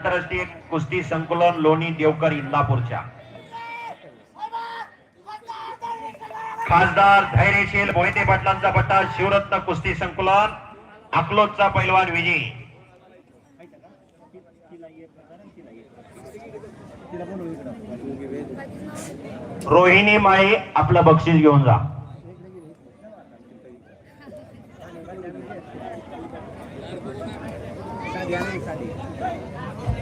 आंतरराष्ट्रीय कुस्ती संकुलन लोणी देवकर इंदापूरच्या. खासदार धैर्यशील मोहिते पाटलांचा पट्टा शिवरत्न कुस्ती संकुलन अकलोजचा पैलवान विजय. रोहिणी माई आपलं बक्षीस घेऊन जा.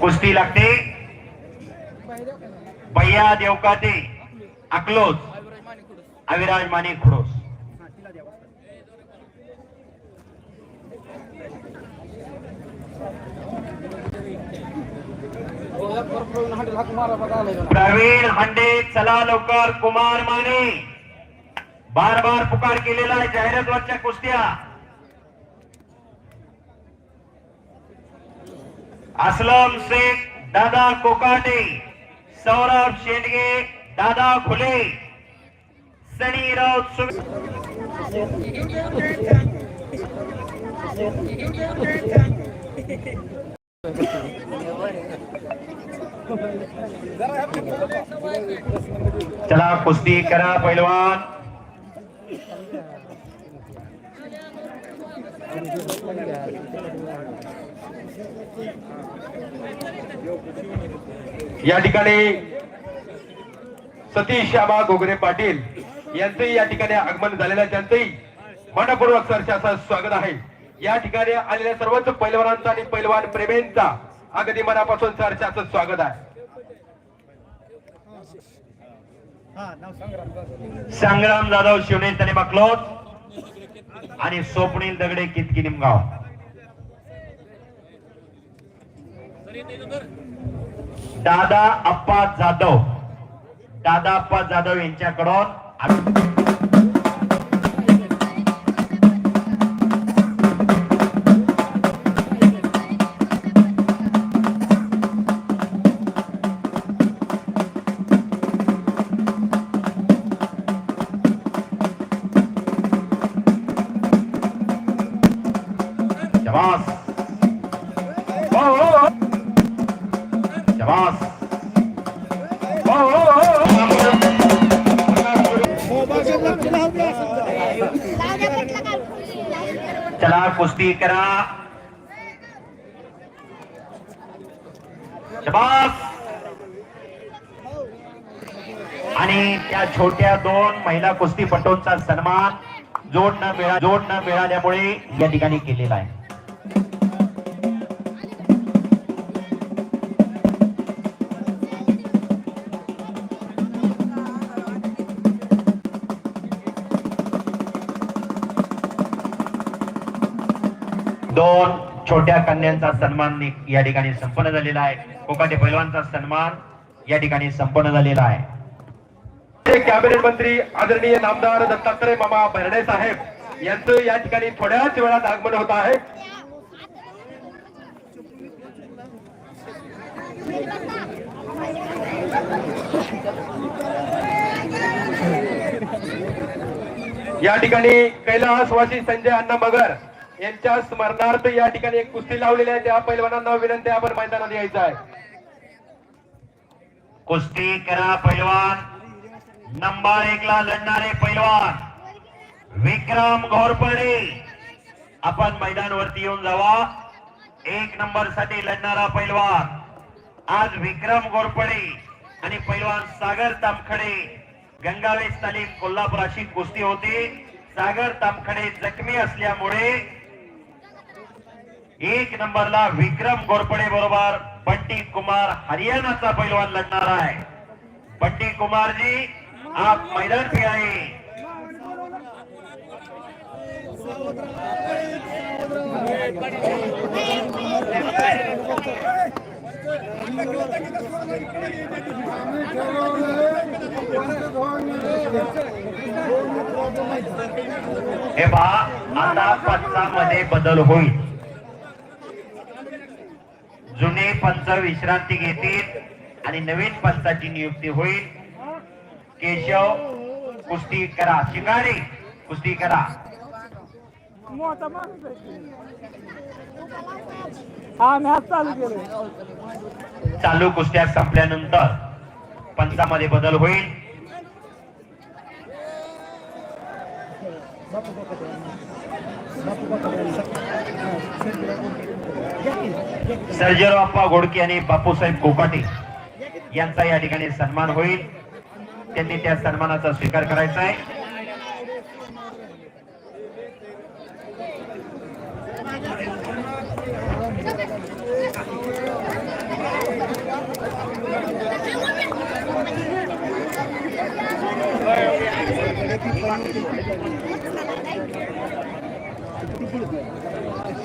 कुस्ती लागते. भैया देवकाते अकलोज अविराज माने खुडोस. प्रवीण हंडे चला लवकर. कुमार माने बार बार पुकार केलेला आहे जाहिरातवरच्या कुस्त्या. असलम शेख दादा कोकाटे सौरभ शेंडगे दादा खुले सनी राऊत चला कुस्ती करा पैलवान. या ठिकाणी सतीश श्यामा गोगरे पाटील यांचंही या ठिकाणी आगमन झालेलं आहे. त्यांचंही मनपूर्वक सरचे असं स्वागत आहे. या ठिकाणी आलेल्या सर्वच पैलवानांचा आणि पैलवान प्रेमींचा अगदी मनापासून सरचे असं स्वागत आहे. संग्राम जाधव शिवणे त्याने बकलोत आणि स्वप्नील दगडे कितकी निमगाव? दादा अप्पा जाधव. दादा अप्पा जाधव यांच्याकडून चला कुस्ती करा। शाबास! आणि त्या छोट्या दोन महिला कुस्तीपटूंचा सन्मान जोड न मिळा जोड न मिळाल्यामुळे या ठिकाणी केलेला आहे. दोन छोट्या कन्यांचा सन्मान या ठिकाणी संपन्न झालेला आहे. कोकाटे पैलवानचा सन्मान या ठिकाणी संपन्न झालेला आहे. कॅबिनेट मंत्री आदरणीय नामदार दत्तात्रय मामा भरणे साहेब यांचं या ठिकाणी थोड्याच वेळात आगमन होत आहे. या ठिकाणी कैलासवासी संजय अण्णा मगर यांच्या स्मरणार्थ या ठिकाणी एक कुस्ती लावलेली आहे. त्या पैलवानांना विनंती आपण मैदानात यायचं आहे. कुस्ती करा पैलवान. नंबर एक ला लढणारे पैलवान. विक्रम घोरपडे. आपण मैदानवरती येऊन जावा. एक नंबरसाठी लढणारा पैलवान. आज विक्रम घोरपडे आणि पैलवान सागर तामखडे. गंगावेश तालीम कोल्हापुराशी कुस्ती होती. सागर तामखडे जखमी असल्यामुळे एक नंबरला विक्रम गोरपडे बरोबर. बंटी कुमार हरियाणाचा पैलवान लढणार आहे. बंटी कुमारजी आप मैदान पे आहे हे बा आता पंचामध्ये बदल होईल. जुने पंच विश्रांती घेतील आणि नवीन पंचाची नियुक्ती होईल. केशव कुस्ती करा. शिंगाडे कुस्ती करा. हा चालू कुस्त्या संपल्यानंतर पंचामध्ये बदल होईल. सर्जेराव अप्पा गोडके आणि बापूसाहेब कोकाटे यांचा या ठिकाणी सन्मान होईल. त्यांनी त्या सन्मानाचा स्वीकार करायचा आहे.